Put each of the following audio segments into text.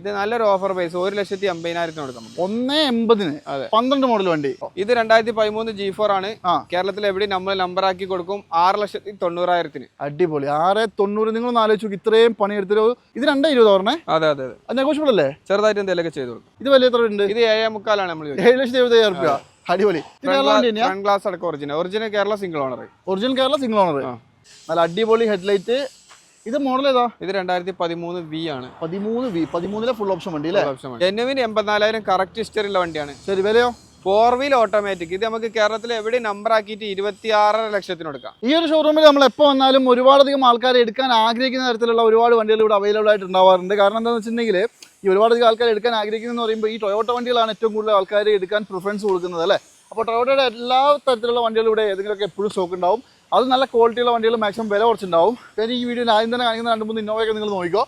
ഇത് നല്ലൊരു offer price ഒരു ലക്ഷത്തി അമ്പതിനായിരത്തിന് കൊടുക്കാം നമുക്ക്. ഒന്ന് എൺപതിന്. അതെ. പന്ത്രണ്ട് മോഡൽ വണ്ടി. ഇത് രണ്ടായിരത്തി പതിമൂന്ന് ജി ഫോർ ആണ്. കേരളത്തിൽ എവിടെ നമ്മൾ നമ്പർ ആക്കി കൊടുക്കും? ആറ് ലക്ഷത്തി തൊണ്ണൂറായിരത്തിന്. അടിപൊളി. ആറ് തൊണ്ണൂറ്. നിങ്ങൾ ആലോചിച്ചു ഇത്രയും പണിയെടുത്തൊരു ഇത് രണ്ടേ ഇരുപത് പറഞ്ഞേ അതെ അതെ അതെ. നെഗോഷ്യബിൾ അല്ലേ? ചെറുതായിട്ട് എന്തെങ്കിലുമൊക്കെ ചെയ്തു കൊടുക്കും. ഇത് വലിയ എത്ര ഉണ്ട് ഇത് ഏഴേ മുക്കാലാണ് നമ്മൾ ഏഴ് ലക്ഷത്തി എഴുപതായിരം രൂപ അടിപൊളി. ഗ്ലാസ് അടക്കം original original Kerala single owner original Kerala single owner. നല്ല അടിപൊളി ഹെഡ്ലൈറ്റ് ഇത് മോഡൽ ഏതാ? ഇത് രണ്ടായിരത്തി പതിമൂന്ന് വി ആണ്. പതിമൂന്ന് വി പതിമൂന്നിലെ ഫുൾ ഓപ്ഷൻ വണ്ടി അല്ലേ? ജെനുവിൻ എൺപത്തിനാലായിരം കറക്റ്റ് ഹിസ്റ്ററി ഉള്ള വണ്ടിയാണ്. ശരി വിലയോ? ഫോർ വീൽ ഓട്ടോമാറ്റിക് ഇത് നമുക്ക് കേരളത്തിൽ എവിടെ നമ്പർ ആക്കിയിട്ട് ഇരുപത്തി ആറര ലക്ഷത്തിന് എടുക്കാം ഈ ഒരു ഷോറൂമിൽ നമ്മൾ എപ്പോൾ വന്നാലും ഒരുപാടധികം ആൾക്കാർ എടുക്കാൻ ആഗ്രഹിക്കുന്ന തരത്തിലുള്ള ഒരുപാട് വണ്ടികൾ ഇവിടെ അവൈലബിൾ ആയിട്ട് ഉണ്ടാവാറുണ്ട്. കാരണം എന്താണെന്ന് വെച്ചിട്ടുണ്ടെങ്കിൽ ഈ ഒരുപാടധികം ആൾക്കാർ എടുക്കാൻ ആഗ്രഹിക്കുന്നതെന്ന് പറയുമ്പോൾ ഈ ടൊയോട്ട വണ്ടികളാണ് ഏറ്റവും കൂടുതൽ ആൾക്കാർ എടുക്കാൻ പ്രിഫറൻസ് കൊടുക്കുന്നത് അല്ലേ? അപ്പോൾ ടൊയോട്ടയുടെ എല്ലാ തരത്തിലുള്ള വണ്ടികളും ഇവിടെ ഏതെങ്കിലുമൊക്കെ എപ്പോഴും സ്റ്റോക്ക് ഉണ്ടാവും. അത് നല്ല ക്വാളിറ്റിയുള്ള വണ്ടികൾ മാക്സിമം വില കുറച്ചുണ്ടാവും. പിന്നെ ഈ വീഡിയോയിൽ ആദ്യം തന്നെ കാണിക്കുന്ന രണ്ട് മൂന്ന് ഇന്നോവയൊക്കെ നിങ്ങൾ നോക്കിക്കോ.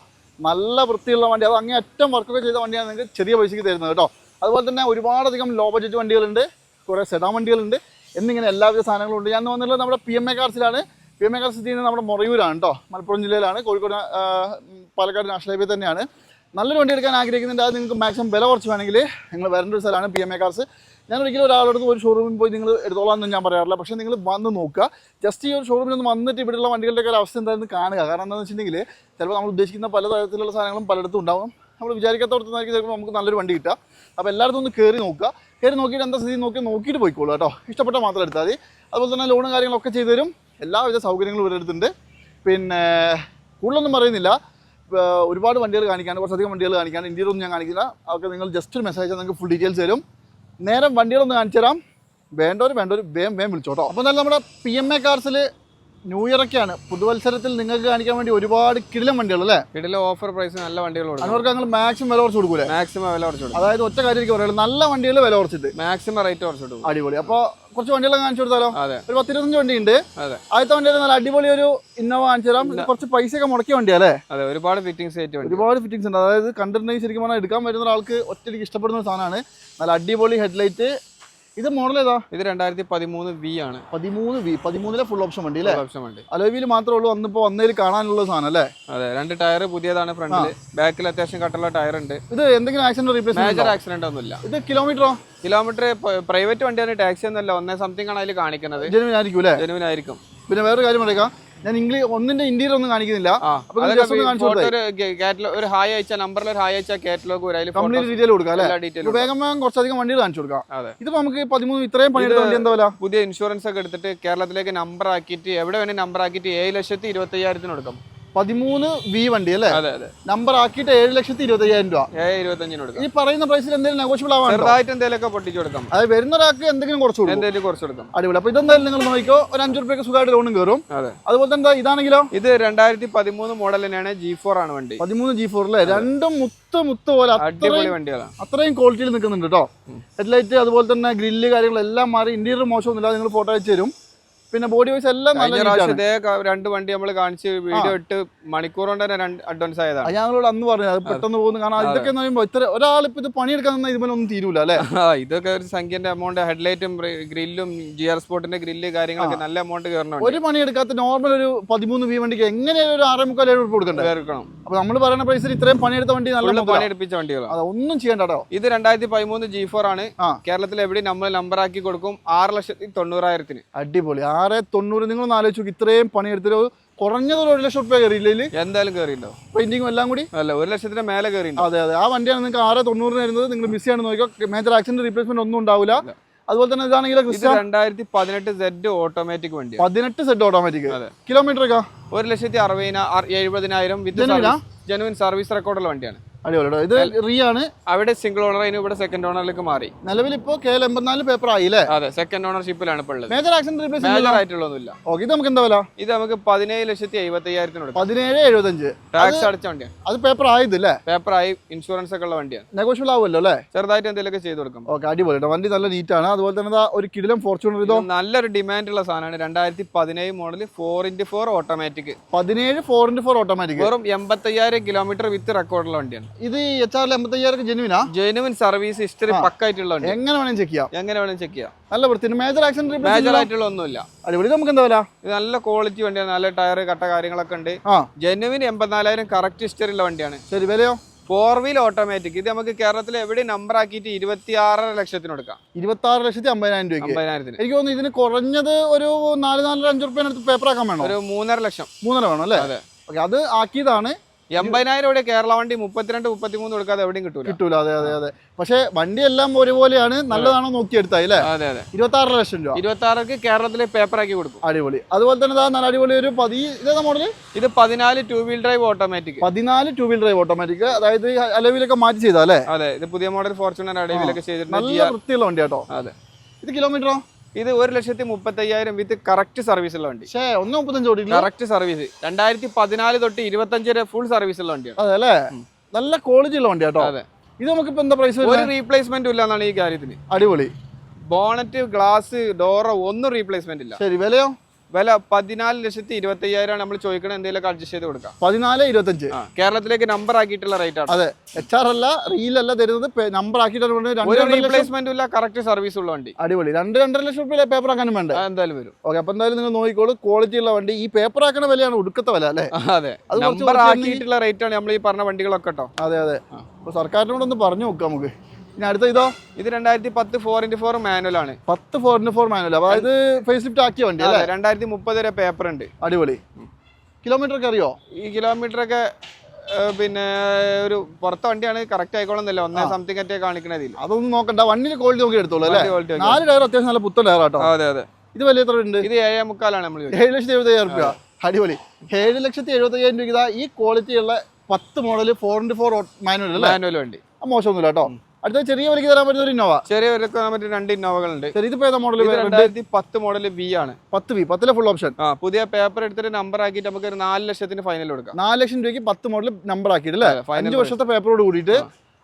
നല്ല വൃത്തിയുള്ള വണ്ടി. അത് അങ്ങേ അറ്റം വർക്കൊക്കെ ചെയ്ത വണ്ടിയാണ് നിങ്ങൾക്ക് ചെറിയ പൈസയ്ക്ക് തരുന്നത് കേട്ടോ. അതുപോലെ തന്നെ ഒരുപാടധികം ലോ ബഡ്ജറ്റ് വണ്ടികളുണ്ട്. കുറേ സെഡാൻ വണ്ടികളുണ്ട്. എന്നിങ്ങനെ എല്ലാവിധ സാധനങ്ങളും ഉണ്ട്. ഞാൻ വന്നിട്ടുള്ളത് നമ്മുടെ പി എം എ കാർസിലാണ് പി എം എ കാർസ് ചെയ്യുന്നത് നമ്മുടെ മുറയൂരാണ് കേട്ടോ. മലപ്പുറം ജില്ലയിലാണ്. കോഴിക്കോട് പാലക്കാട് നാഷണൽ ഹൈവേ തന്നെയാണ്. നല്ലൊരു വണ്ടി എടുക്കാൻ ആഗ്രഹിക്കുന്നുണ്ട്. അത് നിങ്ങൾക്ക് മാക്സിമം വില കുറച്ച് വേണമെങ്കിൽ നിങ്ങൾ വരേണ്ട ഒരു സ്ഥലമാണ് പി എം എ കാർസ് ഞാൻ ഒരിക്കലും ഒരാളോട് ഒരു ഷോറൂമിൽ പോയി നിങ്ങൾ എടുത്തോളാം ഞാൻ പറയാറില്ല. പക്ഷേ നിങ്ങൾ വന്ന് നോക്കുക. ജസ്റ്റ് ഈ ഒരു ഷോറൂമിൽ ഒന്ന് വന്നിട്ട് ഇവിടെയുള്ള വണ്ടികളുടെ ഒരു അവസ്ഥ എന്തായിരുന്നു കാണുക. കാരണം എന്താണെന്ന് വെച്ചിട്ടുണ്ടെങ്കിൽ ചിലപ്പോൾ നമ്മൾ ഉദ്ദേശിക്കുന്ന പല തരത്തിലുള്ള സാധനങ്ങളും പലയിടത്തും ഉണ്ടാവും. നമ്മൾ വിചാരിക്കാത്തവർത്തുന്നതായിരിക്കും ചിലപ്പോൾ നമുക്ക് നല്ലൊരു വണ്ടി കിട്ടുക. അപ്പോൾ എല്ലായിടത്തും ഒന്ന് കയറി നോക്കുക. കയറി നോക്കിയിട്ട് എന്താ സ്ഥിതി നോക്കി നോക്കിയിട്ട് പോയിക്കോളൂ കേട്ടോ. ഇഷ്ടപ്പെട്ട മാത്രം എടുത്താൽ മതി. അതുപോലെ തന്നെ ലോണും കാര്യങ്ങളൊക്കെ ചെയ്തു തരും. എല്ലാവിധ സൗകര്യങ്ങളും ഇവിടെ പിന്നെ കൂടുതലൊന്നും പറയുന്നില്ല. ഒരുപാട് വണ്ടികൾ കാണിക്കാണ്ട് കുറച്ചധികം വണ്ടികൾ കാണിക്കാണ്ട് ഇന്ത്യയിലൊന്നും ഞാൻ കാണിക്കില്ല. അതൊക്കെ നിങ്ങൾ ജസ്റ്റ് ഒരു മെസ്സേജ് നിങ്ങൾക്ക് ഫുൾ ഡീറ്റെയിൽസ് തരും. നേരെ വണ്ടികളൊന്ന് കാണിച്ചു തരാം വേണ്ടവർ വേണ്ടവർ വേം വേം വിളിച്ചോട്ടോ. അപ്പോൾ എന്നാലും നമ്മുടെ പി എം എ കാർസിൽ ന്യൂ ഇയറൊക്കെയാണ് പുതുവത്സരത്തിൽ നിങ്ങൾക്ക് കാണിക്കാൻ വേണ്ടി ഒരുപാട് കിടിലം വണ്ടികൾ അല്ലേ? കിടില ഓഫർ പ്രൈസ് നല്ല വണ്ടികൾ അവർക്ക് ഞങ്ങൾ മാക്സിമം വില കുറച്ച് കൊടുക്കൂലേ? മാക്സിമം വില കുറച്ച് കൊടുക്കും. അതായത് ഒറ്റ കാര്യമായിരിക്കും പറയുള്ളൂ നല്ല വണ്ടികൾ വില കുറച്ചിട്ട്. മാക്സിമം റേറ്റ് കുറച്ച് കൊടുക്കും. അടിപൊളി. അപ്പോൾ കുറച്ച് വണ്ടികൾ കാണിച്ചു കൊടുത്താലോ? അതെ. ഒരു പത്തിരുപത്തഞ്ച് വണ്ടി ഉണ്ട് ആദ്യത്തെ വണ്ടി നല്ല അടിപൊളി ഒരു ഇന്നോവ കാണിച്ചു തരാം. കുറച്ച് പൈസ ഒക്കെ മുടക്കിയ വണ്ടിയല്ലേ അതെ ഒരുപാട് ഫിറ്റിംഗ്സ് ആയിട്ട് ഒരുപാട് ഫിറ്റിംഗ്സ് ഉണ്ട്. അതായത് കണ്ടിട്ടുണ്ടെങ്കിൽ ശരിക്കും പറഞ്ഞാൽ എടുക്കാൻ വരുന്ന ഒരാൾക്ക് ഒറ്റയ്ക്ക് ഇഷ്ടപ്പെടുന്ന ഒരു സാധനമാണ്. നല്ല അടിപൊളി ഹെഡ്ലൈറ്റ് ഇത് മോഡൽ ഏതാ? ഇത് രണ്ടായിരത്തി പതിമൂന്ന് വി ആണ്. പതിമൂന്ന് വി പതിമൂന്നിലെ ഫുൾ ഓപ്ഷൻ വണ്ടി അല്ലേ? ഓപ്ഷൻ വണ്ടി. അലോവിയിൽ മാത്രമേ ഉള്ളൂ അന്നിപ്പോൾ വന്നതിൽ കാണാനുള്ള സാധനം അല്ലേ? അതെ രണ്ട് ടയർ പുതിയതാണ് ഫ്രണ്ടിൽ ബാക്കിൽ അത്യാവശ്യം കട്ടുള്ള ടയർ ഉണ്ട്. ഇത് എന്തെങ്കിലും ആക്സിഡന്റ് റീപ്ലേസ്മെന്റ് മേജർ ആക്സിഡന്റ് ഒന്നുമില്ല. ഇത് കിലോമീറ്ററോ കിലോമീറ്റർ പ്രൈവറ്റ് വണ്ടിയാണ് ടാക്സി ഒന്നല്ല ഒന്നേ സംതിങ് ആണ് അതിൽ കാണിക്കുന്നത്. ജനുവിനായിരിക്കും അല്ലേ? ജനുവിനായിരിക്കും പിന്നെ വേറൊരു കാര്യം പറയാം. ഞാൻ ഇംഗ്ലീഷ് ഒന്നിന്റെ ഇന്ത്യയിൽ ഒന്നും കാണിക്കുന്നില്ല. ഒരു കാറ്റലോഗ് ഒരു ഹായ് അയച്ച നമ്പറിൽ ഒരു ഹായ് അയച്ച കാറ്റലോഗ് വരും. കംപ്ലീറ്റ് ഡീറ്റെയിൽ കൊടുക്കാം അല്ലേ? വേഗം വേഗം കുറച്ചധികം വണ്ടികൾ കാണിച്ചു കൊടുക്കാം. ഇതിപ്പോ നമുക്ക് പതിമൂന്ന് ഇത്രയും പണിയെടുത്ത വണ്ടി എന്താ പുതിയ ഇൻഷുറൻസ് ഒക്കെ എടുത്തിട്ട് കേരളത്തിലേക്ക് നമ്പർ ആക്കിയിട്ട് എവിടെ വേണേ നമ്പർ ആക്കിയിട്ട് ഏഴ് ലക്ഷത്തി ഇരുപത്തി അയ്യായിരത്തിന് കൊടുക്കും. പതിമൂന്ന് വി വണ്ടി അല്ലേ? നമ്പർ ആക്കിയിട്ട് ഏഴ് ലക്ഷത്തി ഇരുപത്തി അയ്യായിരം രൂപ ഈ പറയുന്ന പ്രൈസിൽ എന്തെങ്കിലും നെഗോഷ്യബിൾ എന്തെങ്കിലുമൊക്കെ പൊട്ടിച്ചു കൊടുക്കാം. അത് വരുന്ന ഒരാൾക്ക് എന്തെങ്കിലും കുറച്ച് എന്തെങ്കിലും കുറച്ച് കൊടുക്കാം. അടിപൊളി. അപ്പൊ ഇതെന്തായാലും നിങ്ങൾ നോക്കിക്കോ ഒരു അഞ്ചു റുപ്യക്ക് സുഖമായിട്ട് ലോണും കയറും അതെ. അതുപോലെ തന്നെ ഇതാണെങ്കിലോ? ഇത് രണ്ടായിരത്തി പതിമൂന്ന് മോഡൽ തന്നെയാണ് ജി ഫോർ ആണ് വണ്ടി. പതിമൂന്ന് ജി ഫോർ അല്ലേ? രണ്ടും മുത്ത് മുത്ത് പോലെ വണ്ടികളാണ് അത്രയും ക്വാളിറ്റിയിൽ നിൽക്കുന്നുണ്ട് കേട്ടോ ഹെഡ്ലൈറ്റ് അതുപോലെ തന്നെ ഗ്രില്ല് കാര്യങ്ങളെല്ലാം മാറി ഇന്റീരിയർ മോശമൊന്നുമില്ല നിങ്ങൾ ഫോട്ടോ അയച്ചു തരും. പിന്നെ ബോഡി വൈസ് എല്ലാം നല്ല ഇതേ രണ്ട് വണ്ടി നമ്മൾ കാണിച്ച് വീഡിയോ ഇട്ട് മണിക്കൂർ കൊണ്ട് തന്നെ രണ്ട് അഡ്വാൻസ് ആയതാണ്. ഞങ്ങളോട് അന്ന് പറഞ്ഞു അത് പെട്ടെന്ന് പോകുന്നു. കാരണം ഇതൊക്കെ എന്ന് പറയുമ്പോൾ ഇത്ര ഒരാൾ ഇപ്പൊ ഇത് പണിയെടുക്കാൻ നിന്നാൽ ഇതുപോലെ ഒന്നും തീരൂല അല്ലേ? ആ, ഇതൊക്കെ ഒരു സംഖ്യന്റെ എമൗണ്ട് ഹെഡ്ലൈറ്റും ഗ്രില്ലും ജി ആർ സ്പോർട്ടിന്റെ ഗ്രില്ല് കാര്യങ്ങളൊക്കെ നല്ല എമൗണ്ട് കയറണം ഒരു പണിയെടുക്കാത്ത നോർമൽ ഒരു പതിമൂന്ന് വി വണ്ടിക്ക് എങ്ങനെയാലും ഒരു ആറേ മുക്കാൽ ഏഴ് കൊടുക്കണ്ടേ? കയറിക്കണം. അപ്പൊ നമ്മൾ പറയുന്ന പ്രൈസിൽ ഇത്രയും പണിയെടുത്ത വണ്ടി നല്ല. പണിയെടുപ്പിച്ച വണ്ടികളാണ് ഒന്നും ചെയ്യണ്ടോ ഇത് രണ്ടായിരത്തി പതിമൂന്ന് ജി ഫോർ ആണ് കേരളത്തിൽ എവിടെയും നമ്മൾ നമ്പർ ആക്കി കൊടുക്കും ആറ് ലക്ഷത്തി തൊണ്ണൂറായിരത്തിന്. അടിപൊളി. ആറ് തൊണ്ണൂറ് നിങ്ങൾ ആലോചിച്ച് നോക്കി. ഇത്രയും പണിയെടുത്തിട്ട് കുറഞ്ഞത് ഒരു ലക്ഷം റുപ്യ കയറിയില്ലേ എന്തായാലും കയറിയിട്ടോ? പെയിന്റിങ്ങും എല്ലാം കൂടി? അല്ല ഒരു ലക്ഷത്തിന്റെ മേലെ കയറി അതെ അതെ. ആ വണ്ടിയാണ് നിങ്ങൾക്ക് ആറ് തൊണ്ണൂറിന് വരുന്നത്. നിങ്ങൾ മിസ് ചെയ്യാണ് നോക്കിയോ മേജർ ആക്സിഡന്റ് റീപ്ലേസ്മെന്റ് ഒന്നും ഉണ്ടാവില്ല. അതുപോലെ തന്നെ ഇതാണെങ്കിൽ രണ്ടായിരത്തി പതിനെട്ട് സെഡ് ഓട്ടോമാറ്റിക് വണ്ടി പതിനെട്ട് സെഡ് ഓട്ടോമാറ്റിക് അതെ. കിലോമീറ്റർ ഒരു ലക്ഷത്തി അറുപതിനായിരം എഴുപതിനായിരം വിത്ത്? ജനുവിൻ സർവീസ് റെക്കോർഡുള്ള വണ്ടിയാണ്. അടിപൊളി കേട്ടോ. ഇത് റീ ആണ് അവിടെ സിംഗിൾ ഓണർ അതിന് ഇവിടെ സെക്കൻഡ് ഓണറിലേക്ക് മാറി. നിലവിൽ ഇപ്പോ കെ എൽ എൺപത്തിനാല് പേപ്പർ ആയില്ലേ? അതെ സെക്കൻഡ് ഓണർഷിപ്പിലാണ് ഇപ്പോൾ ഉള്ളത്. മേജർ ആക്സിഡന്റ് റീപ്ലേസ് മേജർ ആയിട്ടുള്ളതൊന്നുമില്ല ഓക്കെ ഇത് നമുക്ക് എന്താ വില? ഇത് നമുക്ക് പതിനേഴ് ലക്ഷത്തി എഴുപത്തി അയ്യായിരത്തിനോട് പതിനേഴ് എഴുപത്തഞ്ച്. ടാക്സ് അടച്ച വണ്ടിയാണ് അത് പേപ്പർ ആയത് പേപ്പർ ആയി ഇൻഷുറൻസ് ഒക്കെ ഉള്ള വണ്ടിയാണ് നെഗോഷ്യബിൾ ആവുമല്ലോ അല്ലേ? ചെറുതായിട്ട് എന്തെങ്കിലുമൊക്കെ ചെയ്ത് കൊടുക്കും. ഓക്കെ അടിപൊളി വണ്ടി നല്ല നീറ്റ് ആണ്. അതുപോലെ തന്നെ ഒരു കിടിലം ഫോർച്യൂണർ ഇതോ? നല്ലൊരു ഡിമാൻഡ് ഉള്ള സാധനമാണ്. രണ്ടായിരത്തി പതിനേഴ് model four into four automatic പതിനേഴ് ഫോർ ഇന്റു ഫോർ ഓട്ടോമാറ്റിക് വെറും എൺപത്തയ്യായിരം കിലോമീറ്റർ വിത്ത് റെക്കോർഡുള്ള വണ്ടിയാണ്. ഇത് എച്ച് ആറിൽ എൺപത്തയ്യായിരം ജെനുവിനാ ജെനുവിൻ സർവീസ് ഹിസ്റ്ററി പക്കായിട്ടുള്ള എങ്ങനെ വേണം ചെക്ക് ചെയ്യാം. എങ്ങനെ വേണം ചെക്ക് ചെയ്യാം. നല്ല വൃത്തി മേജർ ആക്സിഡന്റ് മേജർ ആയിട്ടുള്ള ഒന്നുമില്ല. അടിപൊളി. നമുക്ക് എന്താ ഇത് നല്ല ക്വാളിറ്റി വണ്ടിയാണ്. നല്ല ടയർ കട്ട കാര്യങ്ങളൊക്കെ ഉണ്ട്. ജെനുവിൻ എൺപത്തിനാലായിരം കറക്റ്റ് ഹിസ്റ്ററി ഉള്ള വണ്ടിയാണ്. ശരി വിലയോ? ഫോർ വീൽ ഓട്ടോമാറ്റിക് ഇത് നമുക്ക് കേരളത്തിൽ എവിടെ നമ്പർ ആക്കിയിട്ട് ഇരുപത്തി ആറര ലക്ഷത്തിന് കൊടുക്കാം. ഇരുപത്തി ആറ് ലക്ഷത്തി അമ്പതിനായിരം രൂപ അമ്പതിനായിരത്തിന്. എനിക്ക് തോന്നുന്നു ഇതിന് കുറഞ്ഞത് ഒരു നാല് നാലര അഞ്ച് റുപ്യ പേപ്പർ ആക്കാൻ വേണം? ഒരു മൂന്നര ലക്ഷം. മൂന്നര വേണം അല്ലേ? അതെ. ഓക്കെ അത് ആക്കിയതാണ്. എൺപതിനായിരം ഇവിടെ കേരള വണ്ടി മുപ്പത്തിരണ്ട് മുപ്പത്തിമൂന്ന് കൊടുക്കാതെ എവിടെയും കിട്ടൂല. കിട്ടൂല. അതെ അതെ അതെ. പക്ഷേ വണ്ടി വണ്ടിയെല്ലാം ഒരുപോലെയാണ്. നല്ലതാണോ നോക്കിയെടുത്തായി അല്ലേ? അതെ അതെ. ഇരുപത്തി ആറ് ലക്ഷം രൂപ. ഇരുപത്തി ആറക്ക് കേരളത്തിൽ പേപ്പർ ആക്കി കൊടുക്കും. അടിപൊളി. അതുപോലെ തന്നെ ഇതാ നല്ല അടിപൊളി ഒരു പതി ഇതേതാ മോഡൽ ഇത് പതിനാല് ടൂ വീൽ ഡ്രൈവ് ഓട്ടോമാറ്റിക് പതിനാല് ടൂ വീൽ ഡ്രൈവ് ഓട്ടോമാറ്റിക് അതായത് അലവിലൊക്കെ മാറ്റി ചെയ്താ അല്ലേ? അതെ ഇത് പുതിയ മോഡൽ ഫോർച്യൂണർ അടവിലൊക്കെ ചെയ്തിട്ടുണ്ട് നല്ല വൃത്തിയുള്ള വണ്ടി കേട്ടോ അതെ. ഇത് കിലോമീറ്ററോ ഇത് ഒരു ലക്ഷത്തി മുപ്പത്തയ്യായിരം. വിത്ത് കറക്റ്റ് സർവീസ് ഉള്ള വണ്ടി. ഒന്ന് മുപ്പത്തഞ്ച് കോടി കറക്റ്റ് സർവീസ് രണ്ടായിരത്തി പതിനാല് തൊട്ട് ഇരുപത്തഞ്ച് വരെ ഫുൾ സർവീസ് ഉള്ള വണ്ടിയാണ് അതെ അല്ലേ? നല്ല ക്വാളിറ്റി ഉള്ള വണ്ടി കേട്ടോ അതെ. ഇത് നമുക്ക് ഇപ്പൊ എന്താ പ്രൈസ് ഒരു റീപ്ലേസ്മെന്റ് ഇല്ല എന്നാണ് ഈ കാര്യത്തിന് അടിപൊളി. ബോണറ്റ് ഗ്ലാസ് ഡോറോ ഒന്നും റീപ്ലേസ്മെന്റ് ഇല്ല. ശരി വിലയോ? വില പതിനാല് ലക്ഷത്തി ഇരുപത്തി അയ്യായിരം നമ്മൾ ചോദിക്കണത് എന്തെങ്കിലും അഡ്ജസ്റ്റ് ചെയ്ത് കൊടുക്കാം. പതിനാല് ഇരുപത്തഞ്ച്. കേരളത്തിലേക്ക് നമ്പർ ആക്കിയിട്ടുള്ള റേറ്റ് ആണ്. അതെ എച്ച് ആർ അല്ല റീൽ അല്ല തരുന്നത് നമ്പർ ആക്കിയിട്ടാണ് രണ്ട് ഒരു രണ്ടര ഇല്ല കറക്റ്റ് സർവീസ് ഉള്ള വണ്ടി. അടിപൊളി. രണ്ട് രണ്ടര ലക്ഷം റുപ്യ പേപ്പർ ആക്കാനും വേണ്ട? എന്തായാലും വരും. ഓക്കെ അപ്പൊ എന്തായാലും നിങ്ങൾ നോക്കിക്കോളൂ ക്വാളിറ്റി ഉള്ള വണ്ടി. ഈ പേപ്പർ ആക്കുന്ന വിലയാണ് ഒടുക്കത്തെ വില അല്ലേ? അതെ. അത് നമ്പർ ആക്കിയിട്ടുള്ള റേറ്റ് ആണ് നമ്മൾ ഈ പറഞ്ഞ വണ്ടികളൊക്കെ കേട്ടോ അതെ അതെ. അപ്പൊ സർക്കാരിനോട് ഒന്ന് പറഞ്ഞു നോക്കാം നമുക്ക്. ഇനി അടുത്ത ഇതോ ഇത് രണ്ടായിരത്തി പത്ത് ഫോർ ഇന്റു ഫോർ മാനുവൽ ആണ്. പത്ത് ഫോർ ഇന്റു ഫോർ മാനുവൽ അതായത് ഫേസ് ലിഫ്റ്റ് ആക്കിയ വണ്ടി അല്ലേ? രണ്ടായിരത്തി മുപ്പത് വരെ പേപ്പർ ഉണ്ട്. അടിപൊളി. കിലോമീറ്റർ ഒക്കെ അറിയോ? ഈ കിലോമീറ്റർ ഒക്കെ പിന്നെ ഒരു പുറത്തെ വണ്ടിയാണ് കറക്റ്റ് ആയിക്കോളുന്നില്ല? ഒന്നേ സംതിങ് ഒക്കെ കാണിക്കണതിൽ അതൊന്നും നോക്കണ്ട വണ്ടിന്റെ ക്വാളിറ്റി നോക്കി എടുത്തോളൂ അല്ലേ? നാല് ടയർ അത്യാവശ്യം നല്ല പുത്തൻ ടയർ ആട്ടോ അതെ അതെ. ഇത് വലിയ എത്ര ഉണ്ട് ഇത് ഏഴേ മുക്കാലാണ് നമ്മൾ ഏഴ് ലക്ഷത്തി എഴുപത്തി അയ്യായിരം രൂപ അടിപൊളി. ഏഴ് ലക്ഷത്തി എഴുപത്തി അയ്യായിരം രൂപ ഈ ക്വാളിറ്റി ഉള്ള പത്ത് model four into four manual അല്ലേ? മാനുവൽ വണ്ടി. മോശമൊന്നുമില്ല കേട്ടോ അടുത്ത ചെറിയ വിലക്ക് തരാൻ പറ്റുന്ന ഒരു ഇന്നോവ ചെറിയ വിലക്ക് തരാൻ പറ്റുന്ന രണ്ട് ഇന്നോവകളുണ്ട് ഉണ്ട് ഇതിപ്പോ ഏതാ മോഡൽ രണ്ടായിരത്തി പത്ത് മോഡൽ വി ആണ്. പത്ത് വി പത്തിലെ ഫുൾ ഓപ്ഷൻ ആ പുതിയ പേപ്പർ എടുത്തിട്ട് നമ്പർ ആക്കിയിട്ട് നമുക്ക് ഒരു നാല് ലക്ഷത്തിന് ഫൈനൽ കൊടുക്കാം. നാല് ലക്ഷം രൂപയ്ക്ക് പത്ത് മോഡൽ നമ്പർ ആക്കിയിട്ട് അല്ലേ? അഞ്ച് വർഷത്തെ പേപ്പറോട് കൂടിയിട്ട്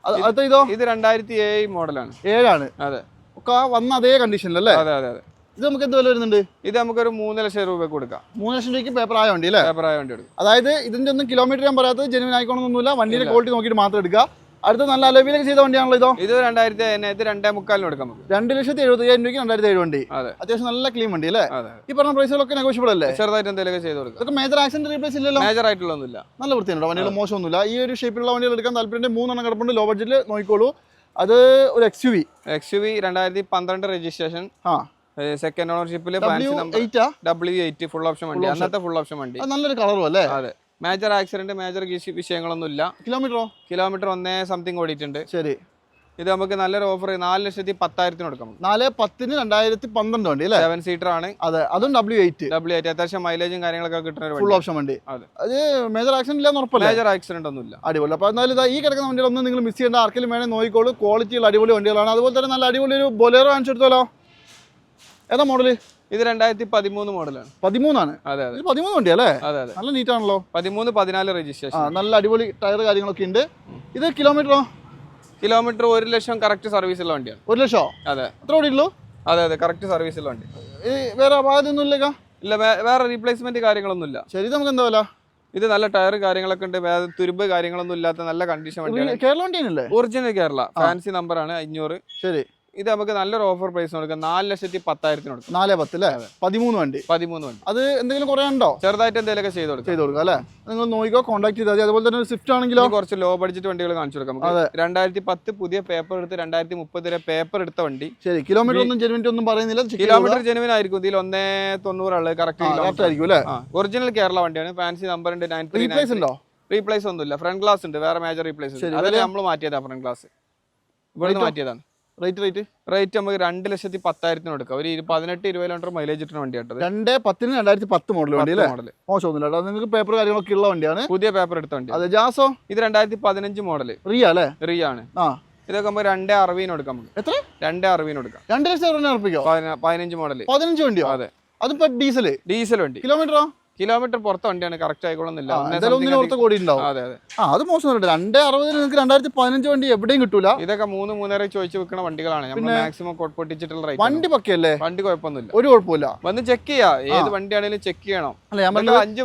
അടുത്ത ഇതോ? ഇത് രണ്ടായിരത്തി ഏഴ് മോഡലാണ് ഏഴാണ്. അതെ. ഒക്കെ വന്ന അതേ കണ്ടീഷനിലല്ലേ അതെ അതെ അതെ. ഇത് നമുക്ക് എന്ത് വില വരുന്നുണ്ട്? ഇത് നമുക്ക് ഒരു മൂന്ന് ലക്ഷം രൂപ കൊടുക്കാം. മൂന്ന് ലക്ഷം രൂപയ്ക്ക് പേപ്പർ ആയ വണ്ടി അല്ലേ? പേപ്പർ ആയ വണ്ടി എടുക്കും. അതായത് ഇതിന്റെ ഒന്നും കിലോമീറ്റർ ഞാൻ പറയാത്തത് ജെനുവിൻ ആയിക്കോണമെന്നൊന്നുമില്ല വണ്ടിയുടെ ക്വാളിറ്റി നോക്കിയിട്ട് മാത്രം എടുക്കുക. അടുത്ത നല്ല അലവിലൊക്കെ ചെയ്ത വണ്ടിയാണല്ലോ ഇതോ? ഇത് രണ്ടായിരത്തി ഇത് രണ്ടേ മുക്കാലിന് കൊടുക്കാം നമുക്ക് രണ്ട് ലക്ഷത്തി എഴുപത്തി അയ്യായിരം രൂപയ്ക്ക് രണ്ടായിരത്തി ഏഴ് വണ്ടി. അതെ. അത്യാവശ്യം നല്ല ക്ലീൻ വണ്ടി അല്ലേ? ഈ പറഞ്ഞ പ്രൈസുകളൊക്കെ നെഗോഷ്യബിൾ അല്ലേ? ചെറുതായിട്ട് എന്തെങ്കിലും ചെയ്ത് കൊടുക്കും. ഇതൊക്കെ മേജർ ആക്സിഡന്റ് റീപ്ലേസ് ഇല്ലല്ലോ? മേജർ ആയിട്ടുള്ളതൊന്നുമില്ല. നല്ല വൃത്തിയുണ്ടോ വണ്ടികൾ മോശമൊന്നുമില്ല. ഈ ഒരു ഷേപ്പിലുള്ള വണ്ടികൾ എടുക്കാൻ താല്പര്യം മൂന്നെണ്ണം കിടപ്പുണ്ട് ലോ ബഡ്ജറ്റിൽ നോക്കിക്കോളൂ. അത് ഒരു X U V X U V രണ്ടായിരത്തി പന്ത്രണ്ട് രജിസ്ട്രേഷൻ ആ. സെക്കൻഡ് ഓണർഷിപ്പിൽ ഡബ്ല്യു എയ്റ്റ് ഫുൾ ഓപ്ഷൻ വണ്ടി. അന്നത്തെ ഫുൾ ഓപ്ഷൻ വണ്ടി. നല്ലൊരു കളറും അല്ലേ? അതെ. മേജർ ആക്സിഡന്റ് മേജർ വിഷയങ്ങളൊന്നും ഇല്ല കിലോമീറ്ററോ കിലോമീറ്റർ ഒന്നേ സംതിങ് ഓടിയിട്ടുണ്ട്. ശരി. ഇത് നമുക്ക് നല്ലൊരു ഓഫർ നാല് ലക്ഷത്തി പത്തായിരത്തിന് കൊടുക്കാം. നാല് പത്തിന് രണ്ടായിരത്തി പന്ത്രണ്ട് വണ്ടി അല്ലേ? സെവൻ സീറ്റർ ആണ്. അതെ അതും ഡബ്ല്യൂ എയ്റ്റ് ഡബ്ല്യൂ എയ്റ്റ് അത്യാവശ്യം മൈലേജും കാര്യങ്ങളൊക്കെ കിട്ടുന്ന ഫുൾ ഓപ്ഷൻ വണ്ടി. അതെ. അത് മേജർ ആക്സിഡന്റ് ഇല്ലെന്ന് ഉറപ്പല്ല? മേജർ ആക്സിഡന്റ് ഒന്നും ഇല്ല അടിപൊളി. അപ്പോൾ എന്നാലും ഇതാ ഈ കിടക്കുന്ന വണ്ടികളൊന്നും നിങ്ങൾ മിസ് ചെയ്യേണ്ട ആർക്കെങ്കിലും വേണേൽ നോക്കിക്കോളൂ. ക്വാളിറ്റിയുള്ള അടിപൊളി വണ്ടികളാണ്. അതുപോലെ തന്നെ നല്ല അടിപൊളി ഒരു ബൊലേറോ ആണ് കൊടുത്താലോ? ഏതാ മോഡൽ ഇത് രണ്ടായിരത്തി പതിമൂന്ന് മോഡലാണ്. പതിമൂന്നാണ്? അതെ അതെ. ഇത് വണ്ടി അല്ലേ? അതെ അതെ. നല്ല നീറ്റ് ആണല്ലോ പതിമൂന്ന് പതിനാല് രജിസ്ട്രേഷൻ നല്ല അടിപൊളി ടയർ കാര്യങ്ങളൊക്കെ ഉണ്ട്. ഇത് കിലോമീറ്ററോ കിലോമീറ്റർ ഒരു ലക്ഷം കറക്റ്റ് സർവീസ് ഉള്ള വണ്ടിയാണ്. ഒരു ലക്ഷോ? അതെ. എത്ര ഓടിയുള്ളൂ അതെ അതെ കറക്റ്റ് സർവീസ് ഉള്ള വണ്ടി. ഈ വേറെ അപാകതയൊന്നും ഇല്ലേക്കാ? ഇല്ല വേറെ റീപ്ലേസ്മെന്റ് കാര്യങ്ങളൊന്നും ഇല്ല ശരി നമുക്ക് എന്താ വില? ഇത് നല്ല ടയർ കാര്യങ്ങളൊക്കെ ഉണ്ട്. വേറെ തുരുമ്പ് കാര്യങ്ങളൊന്നും ഇല്ലാത്ത നല്ല കണ്ടീഷൻ വണ്ടിയാണ്. കേരള വണ്ടി തന്നെയല്ലേ ഒറിജിനൽ കേരള ഫാൻസി നമ്പറാണ് അഞ്ഞൂറ്. ശരി. ഇത് നമുക്ക് നല്ലൊരു ഓഫർ പ്രൈസ് കൊടുക്കാം. നാല് ലക്ഷത്തി പത്തായിരത്തിന് കൊടുക്കും. നാല് പത്ത് അല്ലേ പതിമൂന്ന് വണ്ടി. പതിമൂന്ന് വണ്ടി. അത് എന്തെങ്കിലും കുറേ ഉണ്ടോ ചെറുതായിട്ട് എന്തെങ്കിലുമൊക്കെ ചെയ്ത് കൊടുക്കും. ചെയ്ത് കൊടുക്കാം അല്ലേ? നിങ്ങൾ നോക്കിക്കോ കോൺടാക്ട് ചെയ്താൽ മതി. അതുപോലെ തന്നെ ഒരു സ്വിഫ്റ്റ് ആണെങ്കിലും? കുറച്ച് ലോ ബഡ്ജറ്റ് വണ്ടികൾ കാണിച്ചു കൊടുക്കാം നമുക്ക്. രണ്ടായിരത്തി പത്ത് പുതിയ പേപ്പർ എടുത്ത് രണ്ടായിരത്തി മുപ്പത് വരെ പേപ്പർ എടുത്ത വണ്ടി. ശരി കിലോമീറ്റർ ഒന്നും ജെനുവിന്റെ ഒന്നും പറയുന്നില്ല. കിലോമീറ്റർ ജെനുവിൻ ആയിരിക്കും. ഇതിൽ ഒന്നേ തൊണ്ണൂറുള്ളത് കറക്റ്റ് ആയിരിക്കും അല്ലേ? ഒറിജിനൽ കേരള വണ്ടിയാണ്. ഫാൻസി നമ്പർ ഉണ്ട്. നയൻ ത്രീ റീപ്ലേസ് ഉണ്ടോ? റീപ്ലേസ് ഒന്നുമില്ല. ഫ്രണ്ട് ഗ്ലാസ് ഉണ്ട്. വേറെ മേജർ റീപ്ലേസ് അതിൽ നമ്മൾ മാറ്റിയതാണ് ഫ്രണ്ട് ഗ്ലാസ് ഇവിടെ മാറ്റിയതാണ്. റേറ്റ് റേറ്റ് റേറ്റ് നമുക്ക് രണ്ട് ലക്ഷത്തി പത്തായിരത്തിന് കൊടുക്കാം. ഒരു പതിനെട്ട് ഇരുപത് കിലോമീറ്റർ മൈലേജ് ഇട്ടുന്ന വണ്ടി കേട്ടത് രണ്ട് പത്തിന് രണ്ടായിരത്തി പത്ത് മോഡൽ വണ്ടി മോഡൽ മോശമൊന്നുമില്ല കേട്ടോ. നിങ്ങൾക്ക് പേപ്പർ കാര്യങ്ങളൊക്കെ ഉള്ള വണ്ടിയാണ്. പുതിയ പേപ്പർ എടുത്ത വണ്ടി അതെ ജാസോ? ഇത് രണ്ടായിരത്തി പതിനഞ്ച് മോഡൽ റിയ അല്ലേ? റിയ ആണ്. ആ. ഇതൊക്കെ നമുക്ക് രണ്ടേ അറുപതിന് കൊടുക്കാം നമുക്ക്. എത്ര? രണ്ടേ അറുപതിന് കൊടുക്കാം. രണ്ട് ലക്ഷം എവിടെ ഉറപ്പിക്കോ പതിന- പതിനഞ്ച് മോഡൽ പതിനഞ്ച് വണ്ടിയോ? അതെ. അതിപ്പോ ഡീസൽ ഡീസൽ വണ്ടി. കിലോമീറ്ററോ കിലോമീറ്റർ പുറത്ത് വണ്ടിയാണ് കറക്റ്റ് ഉണ്ടാവും അതെ അതെ. ആ അത് മോശം രണ്ട് അറുപതിന് നിങ്ങൾക്ക് രണ്ടായിരത്തി പതിനഞ്ച് വണ്ടി എവിടെയും കിട്ടൂല. ഇതൊക്കെ മൂന്ന് മൂന്നര ചോദിച്ചു വെക്കുന്ന വണ്ടികളാണ്. നമ്മൾ മാക്സിമം പൊട്ടിച്ചിട്ടുള്ള റേറ്റ് വണ്ടി പക്കയല്ലേ? വണ്ടി കുഴപ്പമൊന്നുമില്ല. ഒരു കുഴപ്പമില്ല വന്ന് ചെക്ക് ചെയ്യാ. ഏത് വണ്ടിയാണെങ്കിലും ചെക്ക് ചെയ്യണം. അഞ്ച്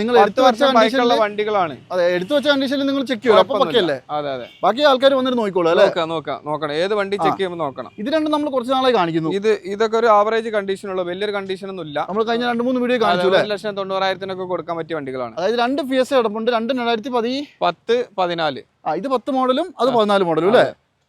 നിങ്ങൾ എടുത്തു വെച്ച കണ്ടീഷനിൽ വണ്ടികളാണ്. അതെ എടുത്തു വെച്ച കണ്ടീഷനിൽ നിങ്ങൾ ചെക്ക് ചെയ്യല്ലേ അതെ അതെ. ബാക്കി ആൾക്കാർ വന്നിട്ട് നോക്കിക്കോളൂ അല്ലേ? നോക്കാം നോക്കാം നോക്കണം. ഏത് വണ്ടി ചെക്ക് ചെയ്യുമ്പോൾ നോക്കണം. ഇത് രണ്ടും നമ്മൾ കുറച്ച് നാളെ കാണിക്കുന്നു. ഇത് ഇതൊക്കെ ഒരു ആവറേജ് കണ്ടീഷനുള്ള വലിയൊരു കണ്ടീഷൻ ഒന്നും ഇല്ല നമ്മൾ കഴിഞ്ഞ രണ്ട് മൂന്ന് വീഡിയോ കാണിച്ചു ലക്ഷം തൊണ്ണൂറായിരത്തിനൊക്കെ കൊടുക്കാൻ പറ്റിയ വണ്ടികളാണ്. അതായത് രണ്ട് ഫിയസ് കിടപ്പുണ്ട്. രണ്ടും രണ്ടായിരത്തി പതി പത്ത് പതിനാല്. ആ ഇത് പത്ത് മോഡലും അത് പതിനാല് മോഡലും അല്ലേ?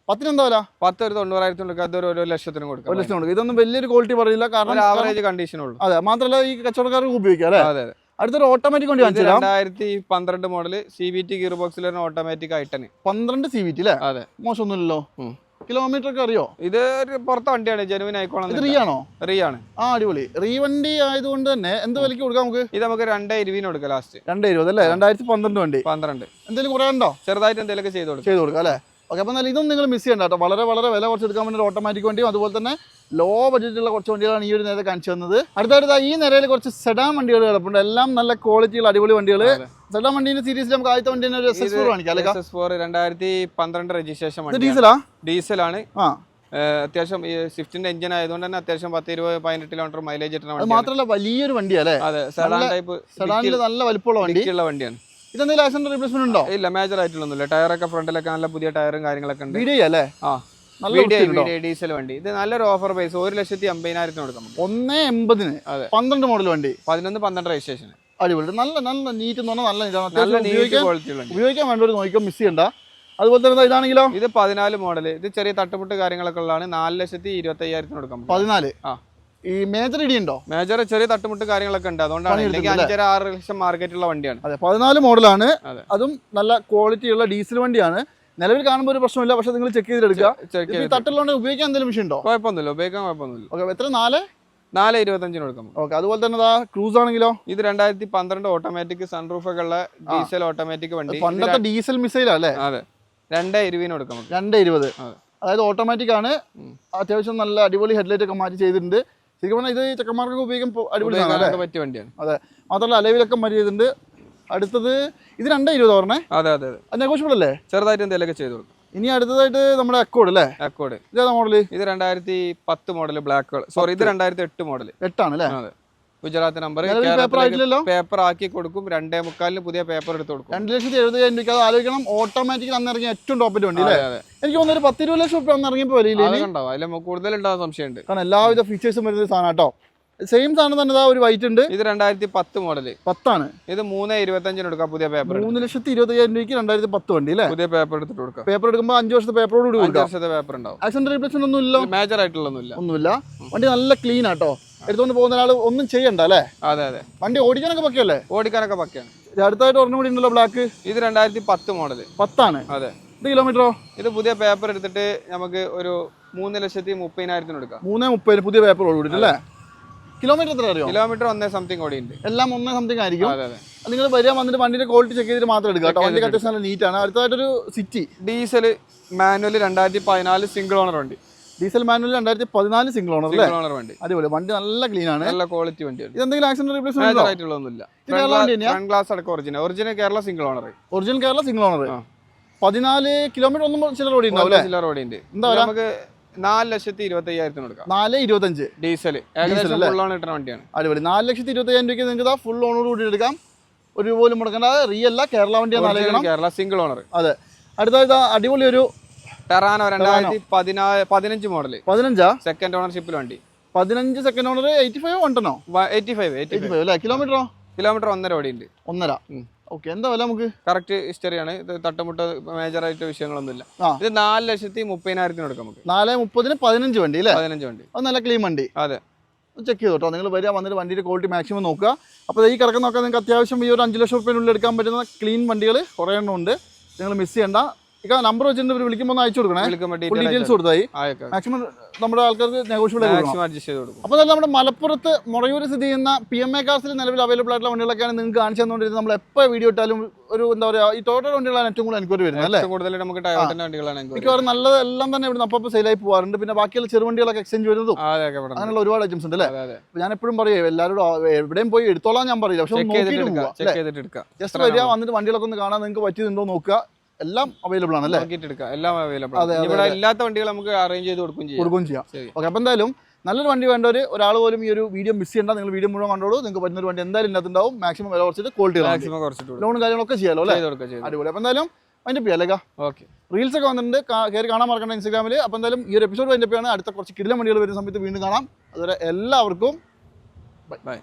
പത്തിന് എന്താ വില? പത്ത് ഒരു തൊണ്ണൂറായിരത്തിന് കൊടുക്കുക അതൊരു ഒരു ലക്ഷത്തിന് ഒരു കൊടുക്കാം ലക്ഷം കൊടുക്കും. ഇതൊന്നും വലിയൊരു ക്വാളിറ്റി പറയില്ല. കാരണം ആവറേജ് കണ്ടീഷനുള്ളൂ അതെ മാത്രമല്ല ഈ കച്ചവടക്കാർ ഉപയോഗിക്കാം അല്ലേ? അതെ അതെ. അടുത്തൊരു ഓട്ടോമാറ്റിക് വണ്ടി കാണിച്ചു രണ്ടായിരത്തി പന്ത്രണ്ട് model C B T gear ബോക്സിൽ ഓട്ടോമാറ്റിക് ആയിട്ടാണ് പന്ത്രണ്ട് സി വി ടി അല്ലേ അതെ. മോശമൊന്നുമില്ലല്ലോ. കിലോമീറ്റർ ഒക്കെ അറിയോ? ഇത് പുറത്തെ വണ്ടിയാണ് ജനുവിൻ ആയിക്കോളം റീ ആണോ റീ ആണ് ആ അടിപൊളി. റീ വണ്ടി ആയതുകൊണ്ട് തന്നെ എന്ത് വിലക്ക് കൊടുക്കാം നമുക്ക്? ഇത് നമുക്ക് രണ്ടേ ഇരുവിന് കൊടുക്കാം ലാസ്റ്റ് രണ്ട് ഇരുപത് അല്ലേ? രണ്ടായിരത്തി പന്ത്രണ്ട് വണ്ടി. പന്ത്രണ്ട്. എന്തെങ്കിലും കുറയാനുണ്ടോ ചെറുതായിട്ട് എന്തെങ്കിലും ചെയ്ത് കൊടുക്കാം. ചെയ്ത് കൊടുക്കാം അല്ലേ? ഓക്കെ അപ്പോൾ എന്നാൽ ഇതൊന്നും നിങ്ങൾ മിസ് ചെയ്യണ്ട കേട്ടോ. വളരെ വളരെ വില കുറച്ച് എടുക്കാൻ വേണ്ടി ഓട്ടോമാറ്റിക് വണ്ടിയും അതുപോലെ തന്നെ ലോ ബഡ്ജറ്റുള്ള കുറച്ച് വണ്ടികളാണ് ഈ ഒരു നേരെ കാണിച്ചു തന്നത്. അടുത്തടുത്ത ഈ നിരയിൽ കുറച്ച് സെഡാൻ വണ്ടികൾ കിടപ്പുണ്ട്. എല്ലാം നല്ല ക്വാളിറ്റിയുള്ള അടിപൊളി വണ്ടികൾ. സെഡാൻ വണ്ടീന്റെ സീരീസിൽ നമുക്ക് ആദ്യത്തെ വണ്ടീനെ ഒരു എസ് എസ് ഫോർ കാണിക്കാം എസ് ഫോർ രണ്ടായിരത്തി പന്ത്രണ്ട് രജിസ്ട്രേഷൻ ഡീസലാ ഡീസലാണ് ആ? അത്യാവശ്യം ഈ സ്വിഫ്റ്റിന്റെ എഞ്ചിൻ ആയതുകൊണ്ട് തന്നെ അത്യാവശ്യം പത്ത് ഇരുപത് പതിനെട്ട് കിലോമീറ്റർ മൈലേജ് കിട്ടുന്ന മാത്രമല്ല വലിയൊരു വണ്ടിയാ അല്ലേ? അതെ സെഡാൻ ടൈപ്പ് സെഡാനിൽ നല്ല വലിപ്പമുള്ള വണ്ടിയുള്ള വണ്ടിയാണ്. ഇതെന്തെങ്കിലും ആക്സിഡന്റ് റീപ്ലേസ്മെന്റ് ഉണ്ടോ? ഇല്ല മേജർ ആയിട്ടുള്ളൊന്നുമില്ല ടയറൊക്കെ ഫ്രണ്ടിലൊക്കെ നല്ല പുതിയ ടയറും കാര്യങ്ങളൊക്കെ ഉണ്ട്. വീഡിയോ അല്ലേ? ആ. ഡീസൽ വണ്ടി. ഇത് നല്ലൊരു ഓഫർ പ്രൈസ് ഒരു ലക്ഷത്തി അമ്പതിനായിരത്തിന് കൊടുക്കാം. ഒന്നേ എൺപതിന്. പന്ത്രണ്ട് മോഡൽ വണ്ടി. പതിനൊന്ന് പന്ത്രണ്ട് രജിസ്ട്രേഷൻ അടിപൊളി. നല്ല നല്ല നീറ്റ് എന്ന് പറഞ്ഞാൽ നല്ല നീറ്റ് ഉപയോഗിക്കാൻ ഒരു നോക്കിയോ മിസ് ചെയ്യണ്ട. അതുപോലെ തന്നെ ഇതാണെങ്കിലോ? ഇത് പതിനാല് മോഡൽ ഇത് ചെറിയ തട്ടുപൊട്ട് കാര്യങ്ങളൊക്കെ ഉള്ളതാണ്. നാല് ലക്ഷത്തി ഇരുപത്തി അയ്യായിരത്തിന് കൊടുക്കാം. പതിനാല്. ആ. ഈ മേജർ ഇടിയുണ്ടോ? ഉണ്ടോ മേജർ ചെറിയ തട്ടുമുട്ട് കാര്യങ്ങളൊക്കെ ഉണ്ട്. അതുകൊണ്ടാണ്. അഞ്ചര ആറ് ലക്ഷം മാർക്കറ്റുള്ള വണ്ടിയാണ്. അതെ പതിനാല് മോഡലാണ്. അതും. നല്ല ക്വാളിറ്റിയുള്ള ഡീസൽ വണ്ടിയാണ്. നിലവിൽ കാണുമ്പോൾ ഒരു പ്രശ്നമില്ല പക്ഷെ നിങ്ങൾ ചെക്ക് ചെയ്തെടുക്കുക. ഈ തട്ടുള്ളതുകൊണ്ട് ഉപയോഗിക്കാൻ എന്തെങ്കിലും വിഷയം ഉണ്ടോ? കുഴപ്പമൊന്നുമില്ല ഉപയോഗിക്കാൻ കുഴപ്പമൊന്നുമില്ല. ഓക്കെ എത്ര? നാല്? നാല് ഇരുപത്തഞ്ചിന് കൊടുക്കാം. ഓക്കെ അതുപോലെ തന്നെ ക്രൂസ് ആണെങ്കിലോ? ഇത് രണ്ടായിരത്തി പന്ത്രണ്ട് ഓട്ടോമാറ്റിക് സൺറൂഫ് ഒക്കെ ഉള്ള ഡീസൽ ഓട്ടോമാറ്റിക് വണ്ടി പണ്ടത്തെ ഡീസൽ മിസൈലാ അല്ലേ? അതെ. രണ്ടേ ഇരുപതിന് കൊടുക്കാം രണ്ട് ഇരുപത്. അതായത് ഓട്ടോമാറ്റിക് ആണ്. അത്യാവശ്യം നല്ല അടിപൊളി ഹെഡ്ലൈറ്റ് ഒക്കെ മാറ്റി ചെയ്തിട്ടുണ്ട്. ശരിക്കും പറഞ്ഞാൽ ഇത് ചെക്കന്മാർക്കൊക്കെ ഉപയോഗിക്കാൻ അടിപൊളി പറ്റിയ വണ്ടിയാണ്. അതെ. മാത്രമല്ല അലവിലൊക്കെ മരിയതുണ്ട് അടുത്തത് ഇത് രണ്ടേ ഇരുപത് പറഞ്ഞേ അതെ അതെ അതെ. നെഗോഷ്യബിൾ അല്ലേ? ചെറുതായിട്ട് എന്തെങ്കിലുമൊക്കെ ചെയ്തു കൊടുക്കും. ഇനി അടുത്തതായിട്ട് നമ്മുടെ അക്കോഡ് അല്ലേ? അക്കോഡ് ഇതേതാ മോഡൽ ഇത് രണ്ടായിരത്തി പത്ത് മോഡൽ ബ്ലാക്ക് സോറി ഇത് രണ്ടായിരത്തി എട്ട് മോഡൽ എട്ടാണ് അല്ലേ? അതെ. ഗുജറാത്ത് നമ്പർ പേപ്പർ ആയിട്ടില്ലല്ലോ? പേപ്പർ ആക്കി കൊടുക്കും. രണ്ടേ മുക്കാലിന് പുതിയ പേപ്പർ എടുത്ത് കൊടുക്കും. രണ്ട് ലക്ഷത്തി എഴുപതിനായിരം രൂപ അത് ആലോചിക്കണം. ഓട്ടോമാറ്റിക്കലി അന്ന് ഇറങ്ങിയ ഏറ്റവും ടോപ്പിന്റെ വണ്ടി അല്ലേ? എനിക്ക് തോന്നുന്നു പത്ത് ഇരുപത് ലക്ഷം റുപ്യ അന്ന് ഇറങ്ങിയപ്പോൾ ഉണ്ടാവും. അതിൽ കൂടുതൽ ഉണ്ടാകുന്ന സംശയമുണ്ട്. കാരണം എല്ലാവിധ ഫീച്ചേഴ്സും വരുന്ന സാധനം കേട്ടോ. സെയിം സാധനം തന്നെ ഒരു വൈറ്റ് ഉണ്ട്. ഇത് രണ്ടായിരത്തി പത്ത് മോഡൽ പത്താണ്. ഇത് മൂന്ന് ഇരുപത്തഞ്ചിന് എടുക്കാം പുതിയ പേപ്പർ മൂന്ന് ലക്ഷത്തി ഇരുപത്തയ്യായിരം രൂപയ്ക്ക് രണ്ടായിരത്തി പത്ത് വണ്ടി അല്ലേ? പുതിയ പേപ്പർ എടുത്തിട്ട് കൊടുക്കാം. പേപ്പർ എടുക്കുമ്പോൾ അഞ്ച് വർഷത്തെ പേപ്പറോട് കൂടി വർഷത്തെ പേപ്പർ ഉണ്ടാവും. ആക്സിഡന്റ് റീപ്ലേസ്മെന്റ് ഒന്നും ഇല്ല മേജർ ആയിട്ടുള്ളൊന്നുമില്ല ഒന്നുമില്ല. വണ്ടി നല്ല ക്ലീൻ ആട്ടോ എടുത്തുകൊണ്ട് പോകുന്ന ഒരാൾ ഒന്നും ചെയ്യണ്ട അല്ലേ? അതെ അതെ. വണ്ടി ഓടിക്കാനൊക്കെ പക്കല്ലേ ഓടിക്കാനൊക്കെ പക്കയാണ്. അടുത്തായിട്ട് ഒരെണ്ണം കൂടി ഉണ്ടല്ലോ ബ്ലാക്ക് ഇത് രണ്ടായിരത്തി പത്ത് മോഡൽ പത്താണ്. അതെ. ഇത് കിലോമീറ്ററോ ഇത് പുതിയ പേപ്പർ എടുത്തിട്ട് നമുക്ക് ഒരു മൂന്ന് ലക്ഷത്തി മുപ്പതിനായിരത്തിന് കൊടുക്കാം. മൂന്നേ മുപ്പതിന് പുതിയ പേപ്പർ കൂടി അല്ലേ? കിലോമീറ്റർ എത്ര അറിയോ? കിലോമീറ്റർ ഒന്നേ സംതിങ് ഓടിയുണ്ട് എല്ലാം ഒന്നേ സംതിങ് ആയിരിക്കും. അതെ അതെ. നിങ്ങൾ വരിക വന്നിട്ട് വണ്ടിയുടെ ക്വാളിറ്റി ചെക്ക് ചെയ്തിട്ട് മാത്രം എടുക്കുക കേട്ടോ. വണ്ടി അത്യാവശ്യം നല്ല നീറ്റാണ് അടുത്തതായിട്ടൊരു സിറ്റി ഡീസൽ മാനുവൽ രണ്ടായിരത്തി പതിനാല് സിംഗിൾ ഓണർ വണ്ടി ഡീസൽ മാനുവൽ രണ്ടായിരത്തി പതിനാല് സിംഗിൾ ഓണർ ഓണർ വണ്ടി. അടിപൊളി. വണ്ടി നല്ല ക്ലീൻ ആണ്. നല്ല ക്വാളിറ്റി വണ്ടിയാണ് ഇതെന്തെങ്കിലും ആക്സിഡന്റ് റീപ്ലേസ്മെന്റ് ആയിട്ടുള്ളതൊന്നുമില്ല? ഫ്രണ്ട് ഗ്ലാസ് അടക്കം original original Kerala single owner original Kerala single owner. പതിനാല് കിലോമീറ്റർ ഒന്നും ചില റോഡ് ഉണ്ടാവില്ല ചില ചില്ലറ ഉണ്ട് എന്താ നമുക്ക് നാല് ലക്ഷത്തി ഇരുപത്തി അയ്യായിരത്തിന് കൊടുക്കാം. നാല് ഇരുപത്തഞ്ച്. ഡീസൽ ഏകദേശം? ഫുൾ ഓൺ വണ്ടിയാണ്. അടിപൊളി. നാല് ലക്ഷത്തി ഇരുപത്തി അയ്യായിരം രൂപയ്ക്ക് നിങ്ങൾക്ക് ഫുൾ ഓണർ കൂടി എടുക്കാം. ഒരു പോലും മുടക്കേണ്ട റിയല്ല കേരള വണ്ടിയാണ് കേരള സിംഗിൾ ഓണർ അതെ. അടുത്ത അടിപൊളി ഒരു ടെറാനോ രണ്ടായിരത്തി പതിനാല് പതിനഞ്ച് മോഡൽ പതിനഞ്ചാ? സെക്കൻഡ് ഓണർഷിപ്പിൽ വണ്ടി. പതിനഞ്ച് സെക്കൻഡ് ഓണർ എയ്റ്റി ഫൈവ് ഉണ്ടോ എയ്റ്റി ഫൈവ് എയ്റ്റി ഫൈവ് അല്ലേ? കിലോമീറ്ററോ കിലോമീറ്റർ ഒന്നര ഓടിയുണ്ട് ഒന്നര. ഉം. ഓക്കെ എന്താ വില നമുക്ക്? കറക്റ്റ് ഹിസ്റ്ററിയാണ് ഇത് തട്ടുമുട്ട മേജർ ആയിട്ട് വിഷയങ്ങളൊന്നുമില്ല. ഇത് നാല് ലക്ഷത്തി മുപ്പതിനായിരത്തിന് കൊടുക്കാം നമുക്ക്. നാല് മുപ്പതിന് പതിനഞ്ച് വണ്ടി അല്ലേ? പതിനഞ്ച് വണ്ടി. അത് നല്ല ക്ലീൻ വണ്ടി. അതെ. ചെക്ക് ചെയ്തു കേട്ടോ നിങ്ങൾ വരിക വന്നിട്ട് വണ്ടിയുടെ ക്വാളിറ്റി മാക്സിമം നോക്കുക. അപ്പോൾ ഈ കിടക്കുന്ന നോക്കാൻ നിങ്ങൾക്ക് അത്യാവശ്യം ഈ ഒരു അഞ്ച് ലക്ഷം റുപ്യനുള്ളിൽ എടുക്കാൻ പറ്റുന്ന ക്ലീൻ വണ്ടികൾ കുറേ എണ്ണം ഉണ്ട്. നിങ്ങൾ മിസ് ചെയ്യണ്ട. ഇക്ക നമ്പർ വെച്ചിട്ട് വിളിക്കുമ്പോൾ അയച്ചു കൊടുക്കണേ. ഡീറ്റെയിൽസ് കൊടുത്തായി മാക്സിമം നമ്മുടെ ആൾക്കാർക്ക് നെഗോഷ്യബിൾ അപ്പോൾ തന്നെ നമ്മുടെ മലപ്പുറത്ത് മുറയൂർ സ്ഥിതി ചെയ്യുന്ന പി എം എ കാർസിൽ നിലവിൽ അവൈലബിൾ ആയിട്ടുള്ള വണ്ടികളൊക്കെയാണ് നിങ്ങൾക്ക് കാണിച്ചു തന്നുകൊണ്ടിരുന്നത് നമ്മൾ എപ്പോൾ വീഡിയോ ഇട്ടാലും ഒരു എന്താ പറയുക ഈ ടോട്ടൽ വണ്ടികളാണ് ഏറ്റവും കൂടുതൽ എൻക്വയറി വരുന്നത് അല്ലേ? കൂടുതൽ നമുക്ക് വണ്ടികളാണ് എനിക്ക് മിക്കവാറും നല്ലത് എല്ലാം തന്നെ ഇവിടുന്ന് അപ്പോൾ സെയിലായി പോകാറുണ്ട് പിന്നെ ബാക്കിയുള്ള ചെറുവണ്ടികളൊക്കെ എക്സ്ചേഞ്ച് വരുന്നതും. അങ്ങനെയുള്ള ഒരുപാട് ഐറ്റംസ് ഉണ്ട് അല്ലേ? ഞാൻ എപ്പോഴും പറയും എല്ലാവരോടും എവിടെയും പോയി എടുത്തോളാം ഞാൻ പറയില്ല. പക്ഷെ ജസ്റ്റ് വരിക വന്നിട്ട് വണ്ടികളൊക്കെ ഒന്ന് കാണാൻ നിങ്ങൾക്ക് പറ്റിയതുണ്ടോ നോക്കുക. എല്ലാം അവൈലബിൾ ആണ് അല്ലേ? എല്ലാം അവൈലബിൾ അതെ, ഇവിടെ ഇല്ലാത്ത വണ്ടികൾ നമുക്ക് അറേഞ്ച് ചെയ്ത് കൊടുക്കും ചെയ്യാം. കൊടുക്കുകയും ചെയ്യാം. ഓക്കെ അപ്പോൾ എന്തായാലും നല്ലൊരു വണ്ടി വേണ്ടവർ ഒരാൾ പോലും ഈ ഒരു വീഡിയോ മിസ് ചെയ്യണ്ട. നിങ്ങൾ വീഡിയോ മുഴുവൻ കണ്ടോളൂ. നിങ്ങൾക്ക് പറ്റുന്ന ഒരു വണ്ടി എന്തായാലും ഇതിനകത്തുണ്ടാവും മാക്സിമം വില കുറച്ചിട്ട് ക്വാളിറ്റി മാക്സിമം കുറച്ചിട്ട് ലോൺ ലോണും കാര്യങ്ങളൊക്കെ ചെയ്യാലോ അല്ലേ? അടിപൊളി. അപ്പം എന്തായാലും അതിന്റെ പിയല്ലേക്കാ ഓക്കെ റീൽസ് ഒക്കെ വന്നിട്ടുണ്ട്. കയറി കാണാൻ മറക്കണ്ട ഇൻസ്റ്റാഗ്രാമിൽ അപ്പോൾ എന്തായാലും ഈ ഒരു എപ്പിസോഡ് അതിന്റെ അടുത്ത കുറച്ച് കിടിലം വണ്ടികൾ വരുന്ന സമയത്ത് വീണ്ടും കാണാം. അതുവരെ എല്ലാവർക്കും ബൈ ബൈ